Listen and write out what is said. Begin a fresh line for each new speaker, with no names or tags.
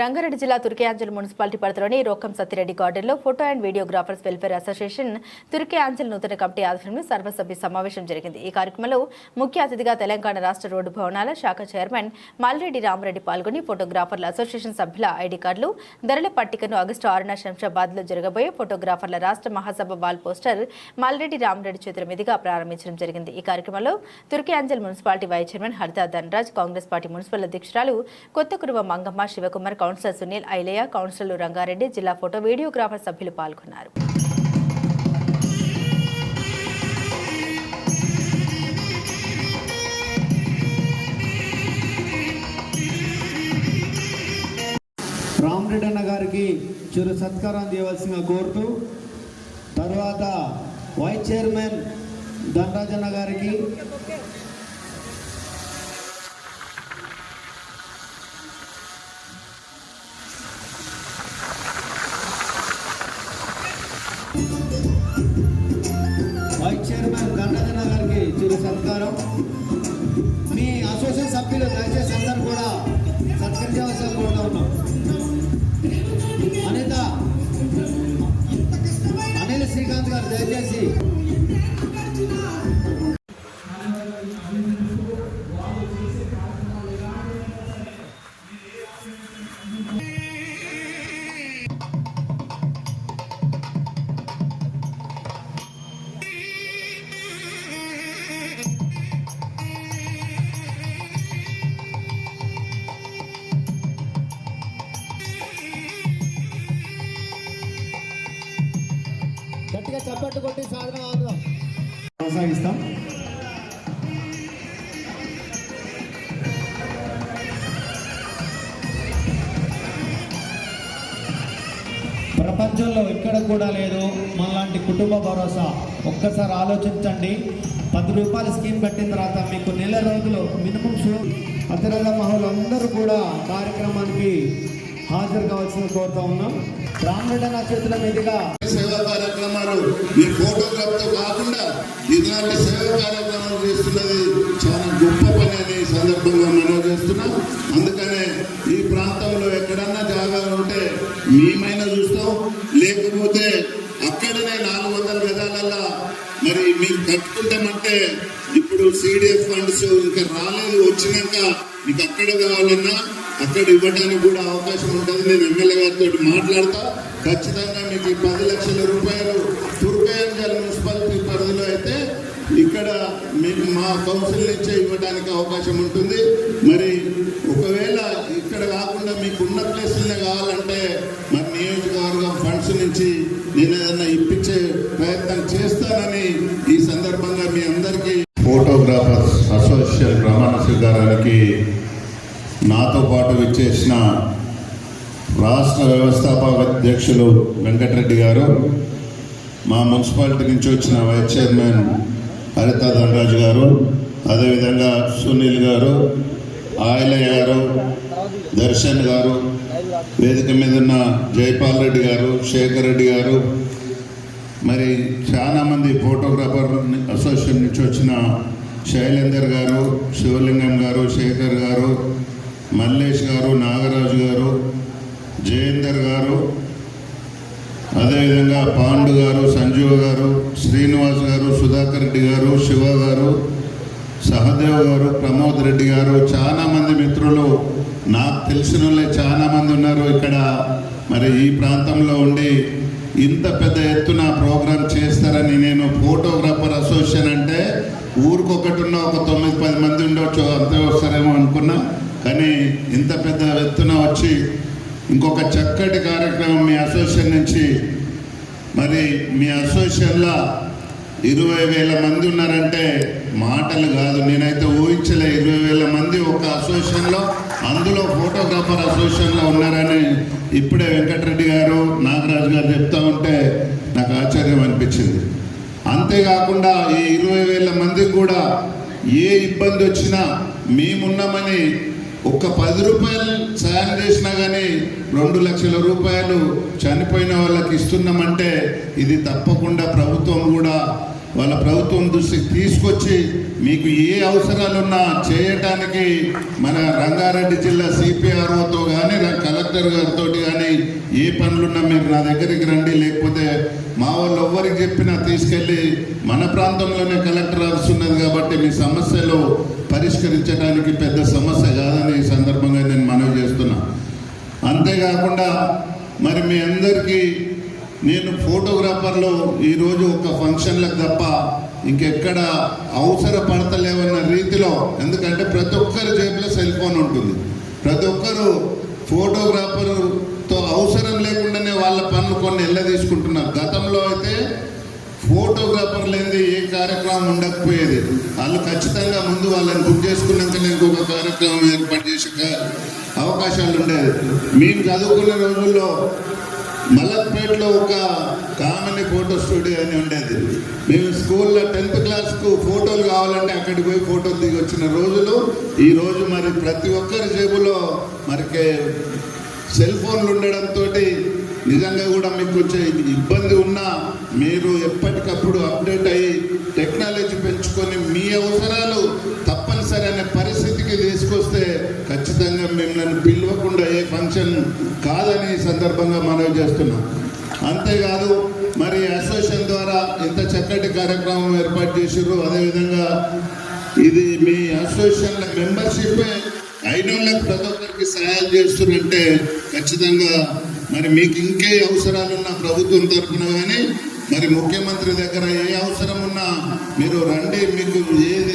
రంగారెడ్డి జిల్లా తుర్కియాంజల్ మున్సిపాలిటీ పరిధిలోని రోకం సత్తిరెడ్డి గార్డెన్లో photo and videographers welfare association Turkayamjal నూతన కమిటీ ఆధ్వర్యంలో సర్వసభ్య సమావేశం జరిగింది. ఈ కార్యక్రమంలో ముఖ్య అతిథిగా తెలంగాణ రాష్ట్ర రోడ్డు భవనాల శాఖ చైర్మన్ మల్రెడ్డి రామరెడ్డి పాల్గొని ఫోటోగ్రాఫర్ల అసోసియేషన్ సభ్యుల ఐడి కార్డులు ధరల పట్టికను ఆగస్టు ఆరున శంషాబాద్లో జరగబోయే ఫోటోగ్రాఫర్ల రాష్ట్ర మహాసభ వాల్ పోస్టర్ మల్రెడ్డి రామరెడ్డి చేతుల మీదుగా ప్రారంభించడం జరిగింది. ఈ కార్యక్రమంలో Turkayamjal municipality vice chairman Haritha Dhanaraj Congress party municipal అధ్యక్షురాలు కొత్త కురువ మంగమ్మ శివకుమార్ కౌన్సిలర్ సునీల్ ఐలయ్య కౌన్సిలర్లు రంగారెడ్డి జిల్లా ఫోటో వీడియోగ్రాఫర్ సభ్యులు పాల్గొన్నారు.
రామరెడ్డి అన్న గారికి చిరు సత్కారం చేయవలసిందిగా కోరుతూ తర్వాత వైస్ చైర్మన్ ధనరాజన్న గారికి చైర్మన్ గారికి చిరు సత్కారం. మీ అసోసియేషన్ సభ్యులు దయచేసి అందరూ కొట్టి సాధన కొనసాగిస్తాం. ప్రపంచంలో ఎక్కడ కూడా లేదు మనలాంటి కుటుంబ భరోసా. ఒక్కసారి ఆలోచించండి. పది రూపాయల స్కీమ్ పెట్టిన తర్వాత మీకు నెల రోజులు మినిమం షూ. అతిరథ మహులు అందరూ కూడా కార్యక్రమానికి హాజరు కావాల్సిన కోరుతా ఉన్నాం. రామరెడ్డి చేతుల మీదుగా
సేవా కార్యక్రమాలు ఈ ఫోటోగ్రాఫ్తో కాకుండా ఇలాంటి సేవా కార్యక్రమాలు చేస్తున్నది చాలా గొప్ప పని అని సందర్భంగా మనం చేస్తున్నాం. అందుకనే ఈ ప్రాంతంలో ఎక్కడన్నా జాగా ఉంటే మేమైనా చూస్తాం. లేకపోతే అక్కడనే నాలుగు వందల మరి మీరు కట్టుకుంటామంటే సిడిఎఫ్ ఫండ్స్ ఇంకా రాలేదు. వచ్చినాక మీకు అక్కడ కావాలన్నా అక్కడ ఇవ్వడానికి కూడా అవకాశం ఉంటుంది. నేను ఎమ్మెల్యే గారితో మాట్లాడతా. ఖచ్చితంగా మీకు ఈ పది లక్షల రూపాయలు తుర్కయంజల్ మున్సిపాలిటీ పరిధిలో అయితే ఇక్కడ మీకు మా కౌన్సిల్ నుంచే ఇవ్వడానికి అవకాశం ఉంటుంది. మరి ఒకవేళ ఇక్కడ కాకుండా మీకు ఉన్న ప్లేసులనే కావాలంటే మరి నియోజకవర్గం ఫండ్స్ నుంచి నేను ఏదైనా ఇప్పించే ప్రయత్నం చేస్తానని ఈ సందర్భంగా మీ అందరికీ ఫోటోగ్రాఫర్స్ అసోసియేషన్ ప్రమాణ గారికి నాతో పాటు విచ్చేసిన రాష్ట్ర వ్యవస్థాపక అధ్యక్షులు వెంకటరెడ్డి గారు మా మున్సిపాలిటీ నుంచి వచ్చిన వైస్ చైర్మన్ హరిత ధనరాజు గారు అదేవిధంగా సునీల్ గారు ఆయలయ్య గారు దర్శన్ గారు వేదిక మీద ఉన్న జైపాల్ రెడ్డి గారు శేఖర్ రెడ్డి గారు మరి చాలా మంది ఫోటోగ్రాఫర్ అసోసియేషన్ నుంచి వచ్చిన శైలేందర్ గారు శివలింగం గారు శేఖర్ గారు మల్లేష్ గారు నాగరాజు గారు జయేందర్ గారు అదేవిధంగా పాండు గారు సంజీవ్ గారు శ్రీనివాస్ గారు సుధాకర్ రెడ్డి గారు శివ గారు సహదేవ్ గారు ప్రమోద్ రెడ్డి గారు చాలామంది మిత్రులు. నాకు తెలిసిన వాళ్ళే చాలామంది ఉన్నారు ఇక్కడ. మరి ఈ ప్రాంతంలో ఉండి ఇంత పెద్ద ఎత్తున ప్రోగ్రాం చేస్తారని నేను ఫోటోగ్రాఫర్ అసోసియేషన్ అంటే ఊరికొకటి ఉన్న ఒక తొమ్మిది పది మంది ఉండొచ్చు అంతే వస్తారేమో అనుకున్నా. కానీ ఇంత పెద్ద ఎత్తున వచ్చి ఇంకొక చక్కటి కార్యక్రమం మీ అసోసియేషన్ నుంచి మరి మీ అసోసియేషన్లో ఇరవై వేల మంది ఉన్నారంటే మాటలు కాదు. నేనైతే ఊహించలే ఇరవై వేల మంది ఒక అసోసియేషన్లో అందులో ఫోటోగ్రాఫర్ అసోసియేషన్లో ఉన్నారని ఇప్పుడే వెంకటరెడ్డి గారు నాగరాజు గారు చెప్తా ఉంటే నాకు ఆశ్చర్యం అనిపించింది. అంతేకాకుండా ఈ ఇరవై వేల మందికి కూడా ఏ ఇబ్బంది వచ్చినా మేమున్నామని ఒక్క పది రూపాయలు సాయం చేసినా కానీ రెండు లక్షల రూపాయలు చనిపోయిన వాళ్ళకి ఇస్తున్నామంటే ఇది తప్పకుండా ప్రభుత్వం కూడా వాళ్ళ ప్రభుత్వం దృష్టికి తీసుకొచ్చి మీకు ఏ అవసరాలున్నా చేయటానికి మన రంగారెడ్డి జిల్లా సిపిఆర్ఓతో కానీ కలెక్టర్ గారితో కానీ ఏ పనులున్నా మీరు నా దగ్గరికి రండి. లేకపోతే మా వాళ్ళు ఎవ్వరికి చెప్పినా తీసుకెళ్ళి మన ప్రాంతంలోనే కలెక్టర్ ఆఫీస్ ఉన్నది కాబట్టి మీ సమస్యలు పరిష్కరించడానికి పెద్ద సమస్య కాదని ఈ సందర్భంగా నేను మనవి చేస్తున్నా. అంతేకాకుండా మరి మీ అందరికీ నేను ఫోటోగ్రాఫర్లు ఈరోజు ఒక ఫంక్షన్లకు తప్ప ఇంకెక్కడ అవసరపడతలేవన్న రీతిలో ఎందుకంటే ప్రతి ఒక్కరి జేబులో సెల్ ఫోన్ ఉంటుంది. ప్రతి ఒక్కరు ఫోటోగ్రాఫర్తో అవసరం లేకుండానే వాళ్ళ పనులు కొన్ని ఎల్ల తీసుకుంటున్నారు గతంలో అయితే ఫోటోగ్రాఫర్ లేనిది ఏ కార్యక్రమం ఉండకపోయేది. వాళ్ళు ఖచ్చితంగా ముందు వాళ్ళని బుక్ చేసుకున్నాకనే ఇంకొక కార్యక్రమం ఏర్పాటు చేసే అవకాశాలు ఉండేది మేము చదువుకునే రోజుల్లో మలక్పేటలో ఒక కామని ఫోటో స్టూడియో అని ఉండేది. మేము స్కూల్లో టెన్త్ క్లాస్కు ఫోటోలు కావాలంటే అక్కడికి పోయి ఫోటోలు దిగి వచ్చిన రోజులు. ఈ రోజు మరి ప్రతి ఒక్కరి జేబులో మరికే సెల్ ఫోన్లు ఉండడంతో నిజంగా కూడా మీకు వచ్చే ఇబ్బంది ఉన్నా మీరు ఎప్పటికప్పుడు అప్డేట్ అయ్యి టెక్నాలజీ పెంచుకొని మీ అవసరాలు తప్పనిసరి అనే పరిస్థితికి తీసుకొస్తే ఖచ్చితంగా మిమ్మల్ని పిలవకుండా ఏ ఫంక్షన్ కాదని సందర్భంగా మనవి చేస్తున్నాం. అంతేకాదు మరి అసోసియేషన్ ద్వారా ఇంత చక్కటి కార్యక్రమం ఏర్పాటు చేసారు అదేవిధంగా ఇది మీ అసోసియేషన్ల మెంబర్షిప్ అయిన వాళ్ళకి ప్రతి ఒక్కరికి సహాయం చేస్తున్నంటే ఖచ్చితంగా మరి మీకు ఇంకే అవసరాలున్న ప్రభుత్వం తరఫున కానీ మరి ముఖ్యమంత్రి దగ్గర ఏ అవసరం ఉన్నా మీరు రండి మీకు ఏది